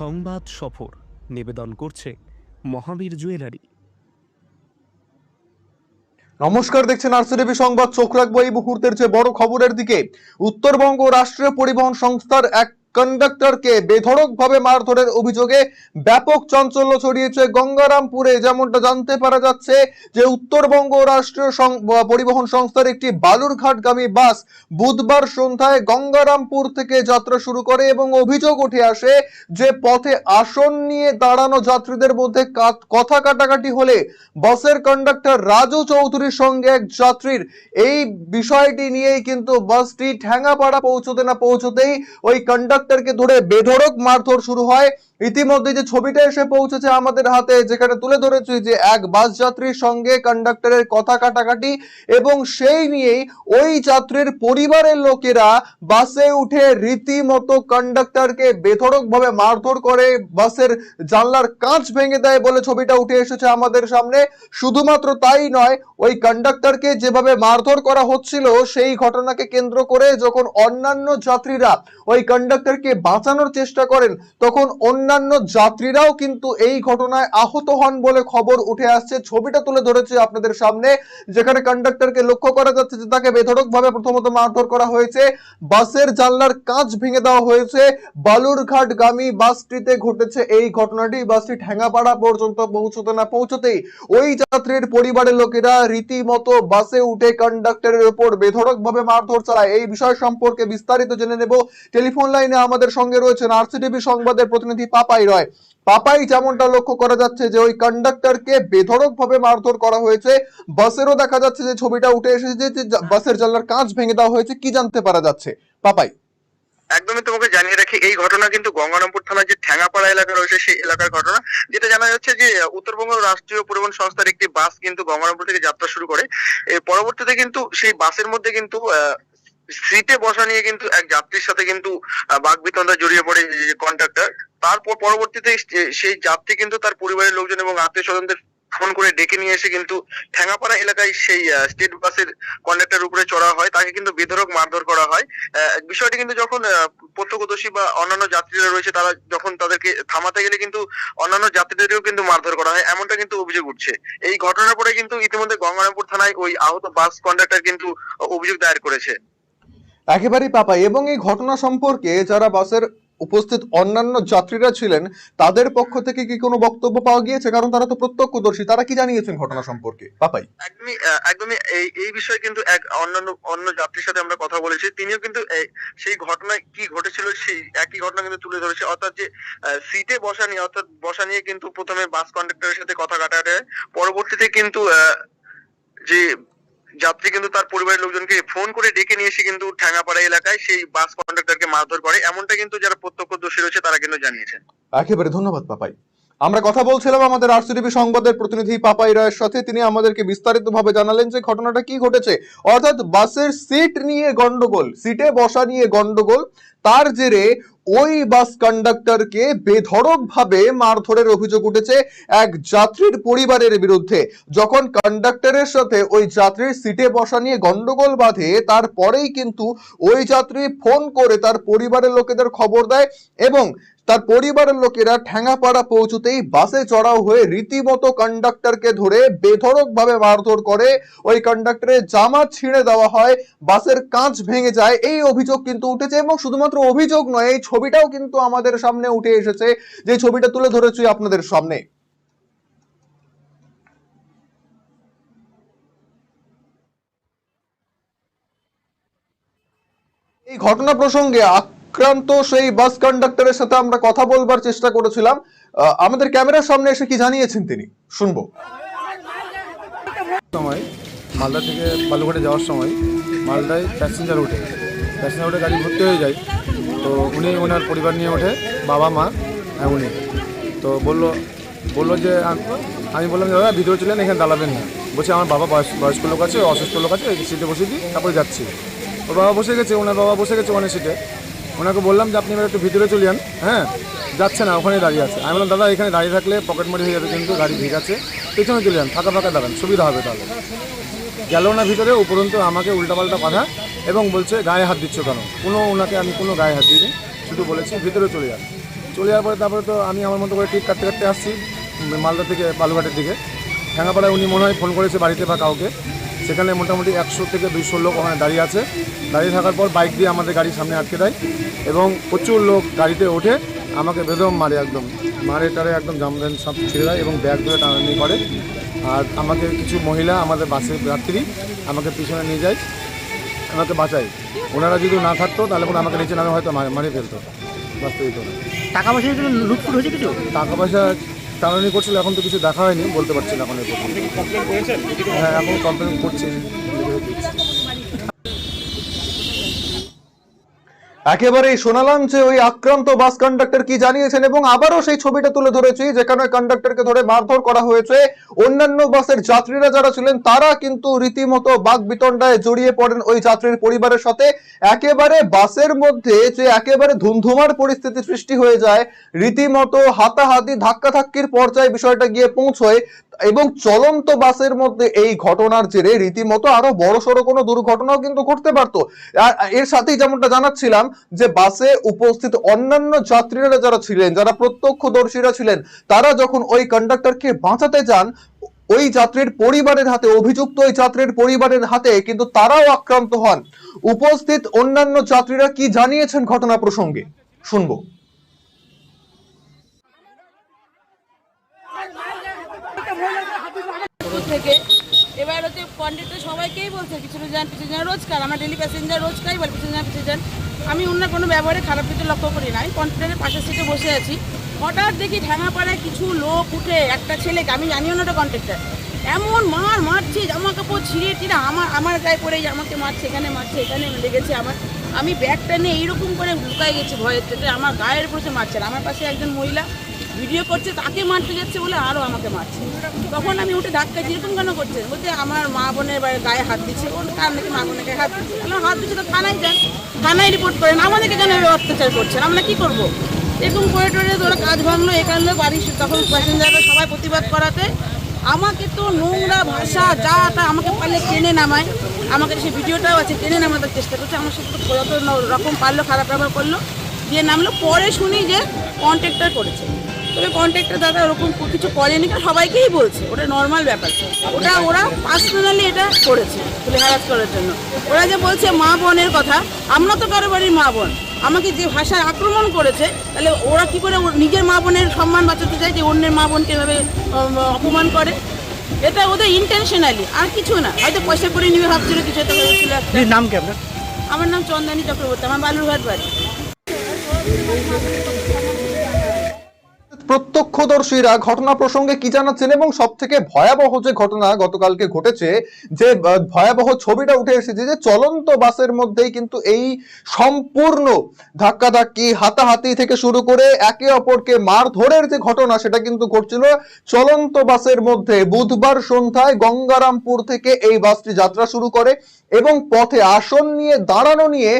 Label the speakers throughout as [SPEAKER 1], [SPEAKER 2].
[SPEAKER 1] সংবাদ সফর নিবেদন করছে মহাবীর জুয়েলারি।
[SPEAKER 2] নমস্কার, দেখছেন আরসিটিভি সংবাদ। চোখ রাখব এই মুহূর্তের যে বড় খবরের দিকে। উত্তরবঙ্গ রাষ্ট্রীয় পরিবহন সংস্থার এক কন্ডাক্টরকে বেধড়কভাবে মারধরের অভিযোগে ব্যাপক চাঞ্চল্য ছড়িয়েছে গঙ্গারামপুরে। যেমনটা জানতে পারা যাচ্ছে যে উত্তরবঙ্গ রাষ্ট্রীয় পরিবহন সংস্থার একটি বালুরঘাটগামী বাস বুধবার সন্ধ্যায় গঙ্গারামপুর থেকে যাত্রা শুরু করে এবং অভিযোগ উঠে আসে যে পথে আসন নিয়ে দাঁড়ানো যাত্রীদের মধ্যে কথা কাটাকাটি হলে বাসের কন্ডাক্টর রাজু চৌধুরীর সঙ্গে এক যাত্রীর। এই বিষয়টি নিয়েই কিন্তু বাসটি ঠ্যাঙ্গাপাড়া পৌঁছতে না পৌঁছতেই ওই কন্ডাক্টরকে ধরে বেধড়ক মারধর শুরু হয়। ইতিমধ্যে যে ছবিটা এসে পৌঁছেছে আমাদের হাতে, যেখানে তুলে ধরেছি যে এক বাস যাত্রীর সঙ্গে কন্ডাক্টরের কথা কাটাকাটি এবং সেই নিয়েই ওই যাত্রীর পরিবারের লোকেরা বাসে উঠে রীতিমতো কন্ডাক্টরকে বেধড়ক ভাবে মারধর করে বাসের জানলার কাঁচ ভেঙে দেয় বলে ছবিটা উঠে এসেছে আমাদের সামনে। শুধুমাত্র তাই নয়, ওই কন্ডাক্টরকে যেভাবে মারধর করা হচ্ছিল সেই ঘটনাকে কেন্দ্র করে যখন অন্যান্য যাত্রীরা ওই কন্ডাক্টরকে বাঁচানোর চেষ্টা করেন, তখন অন্যান্য যাত্রীরাও কিন্তু এই ঘটনায় আহত হন বলে খবর উঠে আসছে। ছবিটা তুলে ধরেছে আপনাদের সামনে, যেখানে কন্ডাক্টরকে লক্ষ্য করা যাচ্ছে যে তাকে বেধড়ক ভাবে প্রথমত মারধর করা হয়েছে। বাসের জানলার কাঁচ ভেঙে দেওয়া হয়েছে। বালুরঘাট গামী বাসটিতে ঘটেছে এই ঘটনাটি। বাসটি ঠ্যাঙ্গাপাড়া পর্যন্ত পৌঁছতে না পৌঁছতেই ওই যাত্রীর পরিবারের লোকেরা রীতিমতো বাসে উঠে কন্ডাক্টরের উপর বেধড়ক ভাবে মারধর চালায়। এই বিষয় সম্পর্কে বিস্তারিত জেনে নেব। টেলিফোন লাইনে আমাদের সঙ্গে রয়েছেন আরসিটিভি সংবাদের প্রতিনিধি পাপাই রয়। পাপাই যেমনটা লক্ষ্য করা যাচ্ছে যে, ওই কন্ডাক্টরকে বেধড়ক ভাবে মারধর করা হয়েছে। বাসেরও দেখা যাচ্ছে যে, ছবিটা উঠে এসেছে যে বাসের জানলার কাঁচ ভেঙে দেওয়া হয়েছে। কি জানতে পারা যাচ্ছে? পাপাই।
[SPEAKER 3] একদমই তোমাকে জানিয়ে রাখি, এই ঘটনা কিন্তু গঙ্গারামপুর থানার যে ঠ্যাঙ্গাপাড়া এলাকা রয়েছে, সেই এলাকার ঘটনা। যেটা জানা যাচ্ছে যে, উত্তরবঙ্গ রাষ্ট্রীয় পরিবহন সংস্থার একটি বাস কিন্তু গঙ্গারামপুর থেকে যাত্রা শুরু করে। পরবর্তীতে কিন্তু সেই বাসের মধ্যে কিন্তু সিটে বসা নিয়ে কিন্তু এক যাত্রীর সাথে কিন্তু বাগবিতন্দা জড়িয়ে পড়ে কন্ট্রাক্টর তারপর পরবর্তীতে সেই যাত্রী কিন্তু তার পরিবারের লোকজন এবং আত্মীয় স্বজনদের ফোন করে ডেকে নিয়ে এসে কিন্তু ঠ্যাঙ্গাপাড়া এলাকায় সেই স্টেট বাসের কন্ডাক্টর উপরে চড়া হয়। তাকে কিন্তু বেধরক মারধর করা হয়। বিষয়টি কিন্তু যখন প্রত্যক্ষদর্শী বা অন্যান্য যাত্রীরা রয়েছে, তারা যখন তাদেরকে থামাতে গেলে কিন্তু অন্যান্য যাত্রীদেরও কিন্তু মারধর করা হয়। এমনটা কিন্তু অভিযোগ উঠছে। এই ঘটনার পরে কিন্তু ইতিমধ্যে গঙ্গারামপুর থানায় ওই আহত বাস কন্ডাক্টর কিন্তু অভিযোগ দায়ের করেছে।
[SPEAKER 2] একেবারেই পাপাই। এবং এই ঘটনা সম্পর্কে যারা বাসের উপস্থিত অন্যান্য যাত্রীরা ছিলেন, তাদের পক্ষ থেকে কি কোনো বক্তব্য পাওয়া গিয়েছে? কারণ তারা তো প্রত্যক্ষদর্শী, তারা কি জানিয়েছেন ঘটনা সম্পর্কে? পাপাই।
[SPEAKER 3] একদমই একদমই এই এই বিষয়ে কিন্তু এক অন্যান্য, অন্য যাত্রীর সাথে আমরা কথা বলেছি। তিনিও কিন্তু সেই ঘটনায় কি ঘটেছিল, সেই একই ঘটনা কিন্তু তুলে ধরেছে। অর্থাৎ যে সিটে বসা নিয়ে, অর্থাৎ বসা নিয়ে কিন্তু প্রথমে বাস কন্ডাক্টরের সাথে কথা হয়। পরবর্তীতে কিন্তু যে যাত্রী কিন্তু তার পরিবারের লোকজনকে ফোন করে ডেকে নিয়ে এসে কিন্তু ঠ্যাঙাপাড়া এলাকায় সেই বাস কন্ডাক্টরকে মারধর করে। এমনটা কিন্তু যারা প্রত্যক্ষদর্শী রয়েছে তারা কিন্তু জানিয়েছেন।
[SPEAKER 2] একেবারে ধন্যবাদ, পাপাই। আমরা কথা বলছিলাম আমাদের আরসিটিভি সংবাদের প্রতিনিধি পাপাই রায়ের সাথে। তিনি আমাদেরকে বিস্তারিতভাবে জানালেন যে ঘটনাটা কি ঘটেছে। অর্থাৎ বাসের সিট নিয়ে গন্ডগোল, সিটে বসা নিয়ে গন্ডগোল, তার জেরে ওই বাস কন্ডাক্টরকে বেধড়ক ভাবে মারধরের অভিযোগ উঠেছে এক যাত্রীর পরিবারের বিরুদ্ধে। যখন কন্ডাক্টরের সাথে ওই যাত্রীর সিটে বসা নিয়ে গন্ডগোল বাঁধে, তারপরেই কিন্তু ওই যাত্রী ফোন করে তার পরিবারের লোকেদের খবর দেয় এবং তার পরিবারের লোকেরা ঠ্যাঙ্গাপাড়া পৌঁছতেই বাসে চড়াও হয়ে রীতিমতো কন্ডাক্টরকে ধরে বেধড়ক ভাবে মারধর করে। ওই কন্ডাক্টরের জামা ছিঁড়ে দেওয়া হয়, বাসের কাঁচ ভেঙে যায়। এই অভিযোগ কিন্তু উঠেছে এবং শুধুমাত্র অভিযোগ নয়, এই ছবিটাও কিন্তু আমাদের সামনে উঠে এসেছে। যে ছবিটা তুলে ধরেছি আপনাদের সামনে। এই ঘটনা প্রসঙ্গে আক্রান্ত সেই বাস কন্ডাক্টরের সাথে আমরা কথা বলবার চেষ্টা করেছিলাম। আমাদের ক্যামেরার সামনে এসে কি জানিয়েছেন তিনি? শুনব।
[SPEAKER 4] সময়, মালদা থেকে বালুঘাটে যাওয়ার সময় মালদায় প্যাসেঞ্জার উঠে। প্যাসেঞ্জার উঠে গাড়ি ভর্তি হয়ে যায়। তো উনি ওনার পরিবার নিয়ে ওঠে, বাবা, মা, আর উনি। তো বলল বলল যে আম- বললাম দাদা ভিতরে চলেন এখানে দাঁড়াবেন না। বলছে, আমার বাবা বয়স, বয়স্ক লোক আছে, অসুস্থ লোক আছে সিটে বসে দিই, তারপরে যাচ্ছি। ওর বাবা বসে গেছে, ওনার বাবা বসে গেছে ওখানে সিটে ওনাকে বললাম যে আপনি এবার একটু ভিতরে চলে যান। হ্যাঁ যাচ্ছে না ওখানে দাঁড়িয়ে আছে। আমি বললাম, দাদা, এখানে দাঁড়িয়ে থাকলে পকেট মারি হয়ে যাবে কিন্তু, গাড়ি ভিড় আছে। পেছনে চলে যান, ফাঁকা ফাঁকা দাঁড়ান, সুবিধা হবে তাহলে। গেল না ভিতরে, উপরন্তু আমাকে উল্টাপাল্টা কথা এবং বলছে, গায়ে হাত দিচ্ছ কেন? কোনো, ওনাকে আমি কোনো গায়ে হাত দিইনি, শুধু বলেছি, ভিতরে চলে যান। চলে যাওয়ার পরে তারপরে তো আমি আমার মতো করে টিপ কাটতে কাটতে আসছি মালদা থেকে বালুঘাটের দিকে। ঠ্যাঙ্গাপাড়ায় উনি মনে হয় ফোন করেছে বাড়িতে বা কাউকে। সেখানে মোটামুটি একশো থেকে দুইশো লোক ওখানে দাঁড়িয়ে আছে। দাঁড়িয়ে থাকার পর বাইক দিয়ে আমাদের গাড়ির সামনে আটকে দেয় এবং প্রচুর লোক গাড়িতে ওঠে আমাকে বেদম মারে একদম। মারে টারে একদম জামদান সব ছেড়ে দেয় এবং ব্যাগ ধরে টানাটানি করে। আর আমাকে কিছু মহিলা আমাদের বাসের যাত্রী আমাকে পিছনে নিয়ে যায় আমাকে বাঁচায়। ওনারা যদি না থাকতো তাহলে পরে আমাকে নিচে নামে হয়তো মারে- মারিয়ে ফেলতো। বাস্তবিক
[SPEAKER 5] টাকা পয়সা লুটফুট হয়েছে কিছু?
[SPEAKER 4] টাকা পয়সা টানানি করছিল এখন তো কিছু দেখা হয়নি বলতে পারছি না এখন। হ্যাঁ এখন কমপ্লেন করছি লিখে দিচ্ছি।
[SPEAKER 2] একেবারেই শোনালাম যে ওই আক্রান্ত বাস কন্ডাক্টর কি জানিয়েছেন এবং আবারও সেই ছবিটা তুলে ধরেছি যেখানে কন্ডাক্টরকে ধরে মারধর করা হয়েছে। অন্যান্য বাসের যাত্রীরা যারা ছিলেন, তারা কিন্তু রীতিমতো বাক বিতণ্ডায় জড়িয়ে পড়েন ওই যাত্রীর পরিবারের সাথে। একেবারে বাসের মধ্যে যে একেবারে ধুমধুমার পরিস্থিতি সৃষ্টি হয়ে যায়, রীতিমতো হাতাহাতি, ধাক্কাধাক্কির পর্যায়ে বিষয়টা গিয়ে পৌঁছয় এবং চলন্ত বাসের মধ্যে এই ঘটনার জেরে রীতিমতো আরও বড়সড় কোনো দুর্ঘটনাও কিন্তু ঘটতে পারতো। এর সাথেই যেমনটা জানাচ্ছিলাম যে বাসে উপস্থিত অন্যান্য যাত্রীরা যারা ছিলেন, যারা প্রত্যক্ষদর্শীরা ছিলেন, তারা যখন ওই কন্ডাক্টরকে বাঁচাতে যান, ওই যাত্রীর পরিবারের হাতে, অভিযুক্ত ওই যাত্রীর পরিবারের হাতে কিন্তু তারাও আক্রান্ত হন। উপস্থিত অন্যান্য যাত্রীরা কি জানিয়েছেন ঘটনা প্রসঙ্গে? শুনব।
[SPEAKER 6] থেকে। এবার হচ্ছে কন্ডাক্টর সবাইকেই বলছে পিছনে যান পিছনে যান রোজকার, আমার ডেলি প্যাসেঞ্জার রোজকারই বলে পিছনে যান পিছনে যান আমি অন্য কোনো ব্যবহারে খারাপ কিছু লক্ষ্য করি না। আমি পাশের সিটে বসে আছি। হঠাৎ দেখি ঢাঙাপাড়ায় কিছু লোক উঠে একটা ছেলেকে, আমি জানিও না ওটা কন্ট্রাক্টর এমন মার মারছে জামা কাপড় ছিঁড়ে টিড়ে আমার আমার গায়ে পড়ে আমাকে মারছে, এখানে মারছে, এখানে লেগেছে আমার। আমি ব্যাগটা নিয়ে এইরকম করে লুকাই গেছি ভয়ের থেকে, আমার গায়ের পড়ছে মারছে আমার পাশে একজন মহিলা ভিডিও করছে, তাকে মারতে যাচ্ছে বলে আরও আমাকে মারছে। তখন আমি উঠে ধাক্কা যেরকম কেন করছে? বলছে, আমার মা বোনের গায়ে হাত দিচ্ছে। ওর কার নাকি মা বোনের গায়ে হাত দিচ্ছে? হাত দিচ্ছে তো থানায় যান থানায় রিপোর্ট করেন, আমাদেরকে কেন অত্যাচার করছেন? আমরা কি করব? এরকম করে টোরে ওরা কাজ ভাঙলো এখানে বাড়ির তখন প্যাসেঞ্জাররা সবাই প্রতিবাদ করাতে। আমাকে তো নোংরা ভাষা, যা তা আমাকে পারলে টেনে নামায়। আমাকে সে ভিডিওটাও আছে, টেনে নামানোর চেষ্টা করছে। আমার সাথে যত রকম পারল, খারাপ ব্যবহার করল, দিয়ে নামলো। পরে শুনি যে কন্ট্রাক্টর করেছে। তবে কন্ট্রাক্টর দাদা ওরকম কিছু করেনি কারণ সবাইকেই বলছে ওটা নর্মাল ব্যাপার। ওটা ওরা পার্সোনালি এটা করেছে তুলে হ্যারাস করার জন্য। ওরা যে বলছে মা বোনের কথা আমরা তো কারও বাড়ির মা বোন। আমাকে যে ভাষায় আক্রমণ করেছে তাহলে ওরা কি করে ওর নিজের মা বোনের সম্মান বাঁচাতে চায় যে অন্যের মা বোনকে এভাবে অপমান করে? এটা ওদের ইন্টেনশনালি আর কিছু না। হয়তো পয়সা করে নিবে ভাবছিল কিছু একটা ভেবেছিল
[SPEAKER 5] নাম কি আপনার?
[SPEAKER 6] আমার নাম চন্দানী চক্রবর্তী আমার বালুরঘাট বাড়ি।
[SPEAKER 2] প্রত্যক্ষদর্শীরা ঘটনা প্রসঙ্গে কি জানাচ্ছেন এবং সব থেকে ভয়াবহ যে ঘটনা গতকালকে ঘটেছে, যে ভয়াবহ ছবিটা উঠে এসেছে যে চলন্ত বাসের মধ্যেই কিন্তু এই সম্পূর্ণ ধাক্কাধাক্কি, হাতাহাতি থেকে শুরু করে একে অপরকে মার মারধরের যে ঘটনা সেটা কিন্তু ঘটছিল চলন্ত বাসের মধ্যে। বুধবার সন্ধ্যায় গঙ্গারামপুর থেকে এই বাসটি যাত্রা শুরু করে। এবং পথে আসন নিয়ে, দাঁড়ানো নিয়ে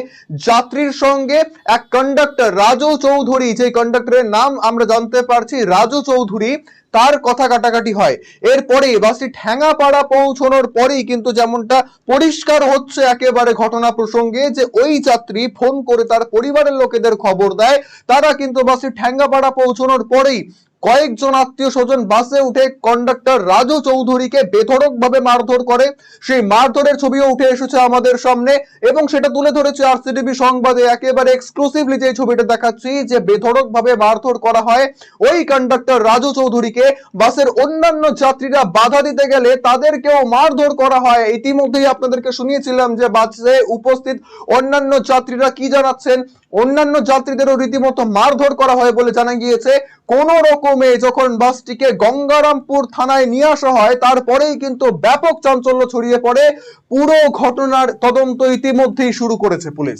[SPEAKER 2] যাত্রীর সঙ্গে এক কন্ডাক্টর রাজু চৌধুরী। যে কন্ডাক্টরের নাম আমরা জানতে পারছি, রাজু চৌধুরী, তার কথা কাটাকাটি হয়। এরপরে বাসটি ঠ্যাঙ্গাপাড়া পৌঁছানোর পরেই কিন্তু যেমনটা পরিষ্কার হচ্ছে একেবারে ঘটনা প্রসঙ্গে, যে ওই যাত্রী ফোন করে তার পরিবারের লোকেদের খবর দেয়। তারা কিন্তু বাসটি ঠ্যাঙ্গাপাড়া পৌঁছানোর পরেই কয়েকজন আত্মীয় স্বজন বাসে উঠে কন্ডাক্টর রাজু চৌধুরীকে বেধড়ক ভাবে মারধর করে। সেই মারধরের ছবিও উঠে এসেছে আমাদের সামনে এবং সেটা তুলে ধরেছে আরসিটিভি সংবাদে। একেবারে এক্সক্লুসিভলি যে ছবিটা দেখাচ্ছি যে বেধড়ক ভাবে মারধর করা হয়, ওই কন্ডাক্টর রাজু চৌধুরীকে। বাসের অন্যান্য যাত্রীরা বাধা দিতে গেলে তাদেরকেও মারধর করা হয়। ইতিমধ্যেই আপনাদেরকে শুনিয়েছিলাম যে বাসে উপস্থিত অন্যান্য যাত্রীরা কি জানাচ্ছেন? অন্যান্য যাত্রীদেরও রীতিমতো মারধর করা হয় বলে জানা গিয়েছে। কোন রকমে যখন বাসটিকে গঙ্গারামপুর থানায় নিয়ে আসা হয়, তারপরেই কিন্তু ব্যাপক চাঞ্চল্য ছড়িয়ে পড়ে। পুরো ঘটনার তদন্ত ইতিমধ্যেই শুরু করেছে পুলিশ।